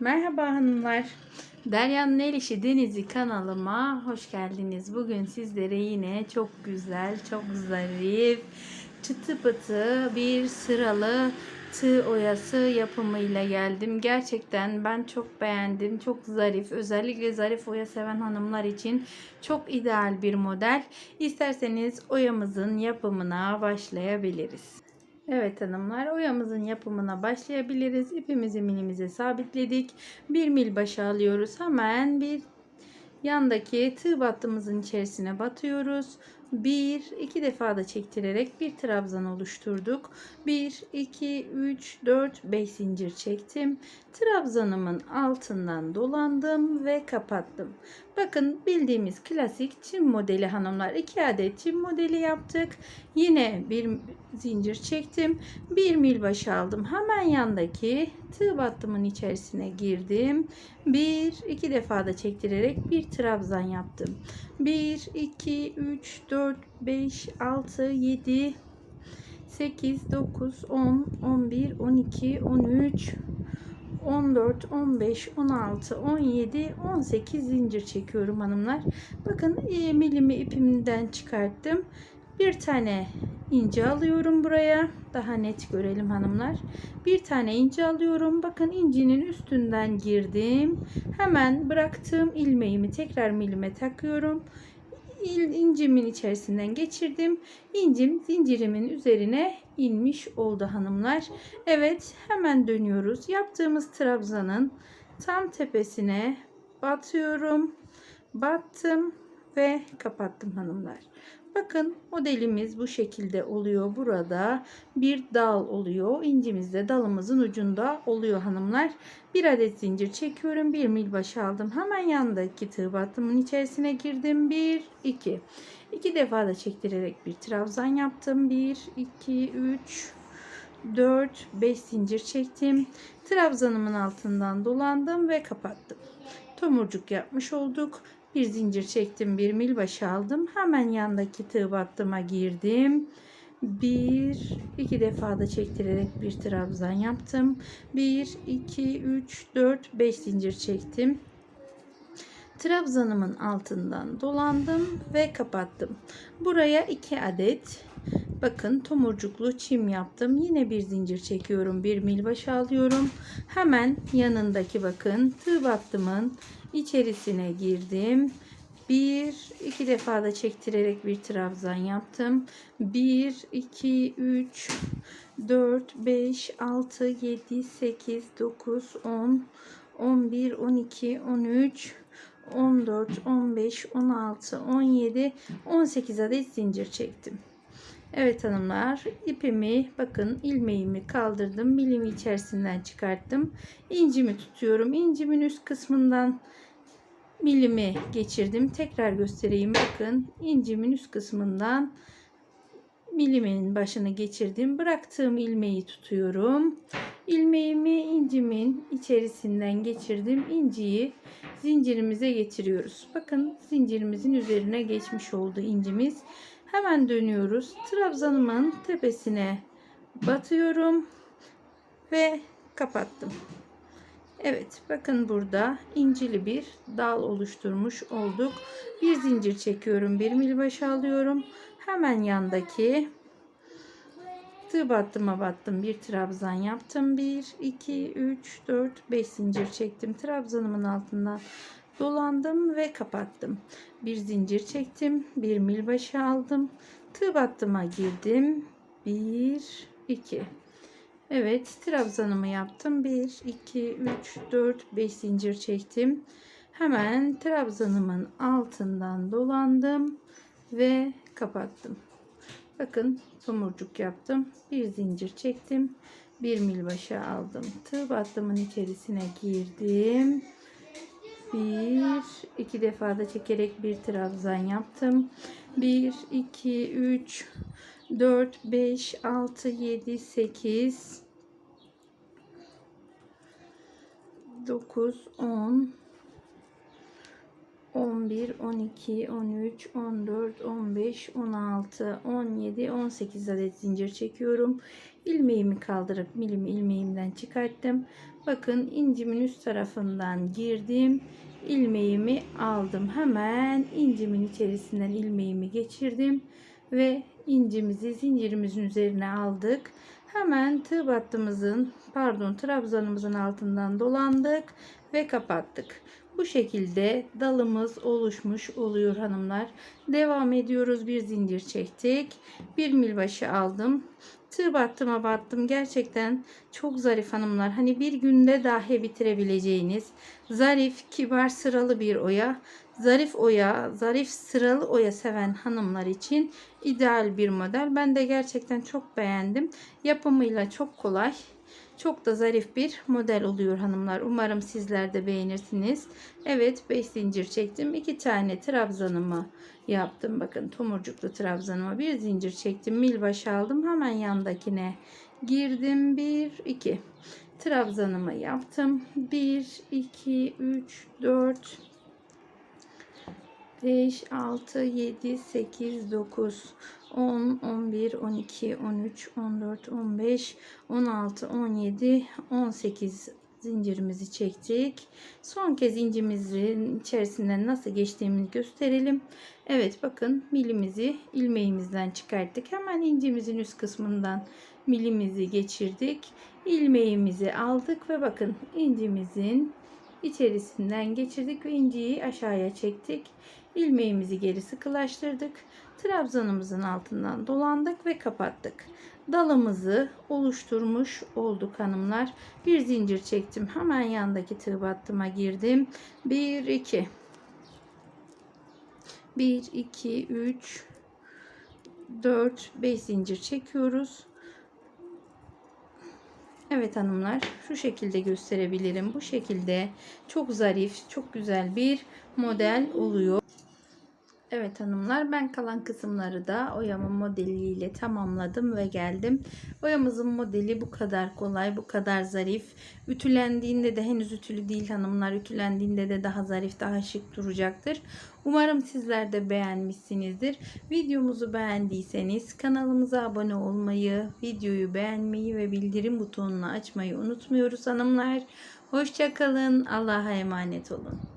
Merhaba hanımlar. Derya'nın El İşi Denizi kanalıma hoş geldiniz. Bugün sizlere yine çok güzel, çok zarif, çıtı pıtı bir sıralı tığ oyası yapımıyla geldim. Gerçekten ben çok beğendim. Çok zarif. Özellikle zarif oya seven hanımlar için çok ideal bir model. İsterseniz oyamızın yapımına başlayabiliriz. Evet hanımlar oyamızın yapımına başlayabiliriz. İpimizi milimize sabitledik. Bir mil başa alıyoruz. Hemen bir yandaki tığ battığımızın içerisine batıyoruz. Bir, iki defa da çektirerek bir trabzan oluşturduk. 1, 2, 3, 4, 5 zincir çektim. Trabzanımın altından dolandım ve kapattım. Bakın bildiğimiz klasik çim modeli hanımlar. 2 adet çim modeli yaptık. Yine bir zincir çektim. Bir mil başı aldım. Hemen yandaki tığ battımın içerisine girdim. Bir, iki defa da çektirerek bir trabzan yaptım. 1, 2, 3, 4, 5, 6, 7, 8, 9, 10, 11, 12, 13, 14, 15, 16, 17, 18 zincir çekiyorum hanımlar. Bakın e, milimi ipimden çıkarttım. Bir tane ince alıyorum buraya. Daha net görelim hanımlar. Bir tane ince alıyorum. Bakın incinin üstünden girdim. Hemen bıraktığım ilmeğimi tekrar milime takıyorum. İncimin içerisinden geçirdim. İncim zincirimin üzerine inmiş oldu hanımlar. Evet hemen dönüyoruz. Yaptığımız trabzanın tam tepesine batıyorum. Battım ve kapattım hanımlar. Bakın modelimiz bu şekilde oluyor. Burada bir dal oluyor. İncimiz de dalımızın ucunda oluyor hanımlar. Bir adet zincir çekiyorum. Bir mil başı aldım. Hemen yanındaki tığ battımın içerisine girdim. Bir, iki. İki defa da çektirerek bir trabzan yaptım. Bir, iki, üç, 4 5 zincir çektim. Trabzanımın altından dolandım ve kapattım. Tomurcuk yapmış olduk. Bir zincir çektim, bir mil başı aldım. Hemen yandaki tığ battıma girdim. Bir, iki defa da çektirerek bir trabzan yaptım. 1, 2, 3, 4, 5 zincir çektim. Trabzanımın altından dolandım ve kapattım. Buraya 2 adet bakın tomurcuklu çim yaptım. Yine bir zincir çekiyorum. Bir mil başı alıyorum. Hemen yanındaki bakın tığ battımın içerisine girdim. Bir, iki defa da çektirerek bir trabzan yaptım. 1, 2, 3, 4, 5, 6, 7, 8, 9, 10, 11, 12, 13, 14, 15, 16, 17, 18 adet zincir çektim. Evet hanımlar ipimi bakın ilmeğimi kaldırdım. Milimi içerisinden çıkarttım. İncimi tutuyorum. İncimin üst kısmından milimi geçirdim. Tekrar göstereyim. Bakın incimin üst kısmından milimin başını geçirdim. Bıraktığım ilmeği tutuyorum. İlmeğimi incimin içerisinden geçirdim. İnciyi zincirimize getiriyoruz. Bakın zincirimizin üzerine geçmiş oldu incimiz. Hemen dönüyoruz. Trabzanımın tepesine batıyorum ve kapattım. Evet bakın burada incili bir dal oluşturmuş olduk. Bir zincir çekiyorum. Bir mil başı alıyorum. Hemen yandaki tığ battıma battım. Bir trabzan yaptım. 1, 2, 3, 4, 5 zincir çektim. Trabzanımın altından dolandım ve kapattım. Bir zincir çektim. Bir mil başı aldım. Tığ battıma girdim. 1, 2. Evet trabzanımı yaptım. 1, 2, 3, 4, 5 zincir çektim. Hemen trabzanımın altından dolandım ve kapattım. Bakın tomurcuk yaptım. Bir zincir çektim. Bir mil başı aldım. Tığ battımın içerisine girdim. Bir, iki defa da çekerek bir trabzan yaptım. 1, 2, 3, 4, 5, 6, 7, 8, 9, 10, 11, 12, 13, 14, 15, 16, 17, 18 adet zincir çekiyorum. İlmeğimi kaldırıp milimi ilmeğimden çıkarttım. Bakın incimin üst tarafından girdim. ilmeğimi aldım. Hemen incimin içerisinden ilmeğimi geçirdim ve incimizi zincirimizin üzerine aldık. Hemen tığ battımızın pardon trabzanımızın altından dolandık ve kapattık. Bu şekilde dalımız oluşmuş oluyor hanımlar. Devam ediyoruz. Bir zincir çektik. Bir milbaşı aldım. Tığ battım. Gerçekten çok zarif hanımlar. Hani bir günde dahi bitirebileceğiniz zarif, kibar, sıralı bir oya. Zarif oya, zarif sıralı oya seven hanımlar için ideal bir model. Ben de gerçekten çok beğendim. Yapımıyla çok kolay. Çok da zarif bir model oluyor hanımlar. Umarım sizler de beğenirsiniz. Evet 5 zincir çektim. 2 tane trabzanımı yaptım. Bakın tomurcuklu trabzanıma bir zincir çektim. Milbaşı aldım. Hemen yandakine girdim. 1 2 trabzanımı yaptım. 1 2 3 4 5 6 7 8 9 10 11 12 13 14 15 16 17 18 zincirimizi çektik. Son kez incimizin içerisinden nasıl geçtiğimizi gösterelim. Evet bakın milimizi ilmeğimizden çıkarttık. Hemen incimizin üst kısmından milimizi geçirdik. ilmeğimizi aldık ve bakın incimizin içerisinden geçirdik ve inciyi aşağıya çektik. İlmeğimizi geri sıkılaştırdık. Trabzanımızın altından dolandık ve kapattık. Dalımızı oluşturmuş olduk hanımlar. Bir zincir çektim. Hemen yandaki tığ battıma girdim. 1 2 1 2 3 4 5 zincir çekiyoruz. Evet hanımlar şu şekilde gösterebilirim. Bu şekilde çok zarif, çok güzel bir model oluyor. Evet hanımlar ben kalan kısımları da oyamın modeliyle tamamladım ve geldim. Oyamızın modeli bu kadar kolay, bu kadar zarif. Ütülendiğinde de henüz ütülü değil hanımlar. Ütülendiğinde de daha zarif, daha şık duracaktır. Umarım sizler de beğenmişsinizdir. Videomuzu beğendiyseniz kanalımıza abone olmayı, videoyu beğenmeyi ve bildirim butonunu açmayı unutmuyoruz hanımlar. Hoşçakalın. Allah'a emanet olun.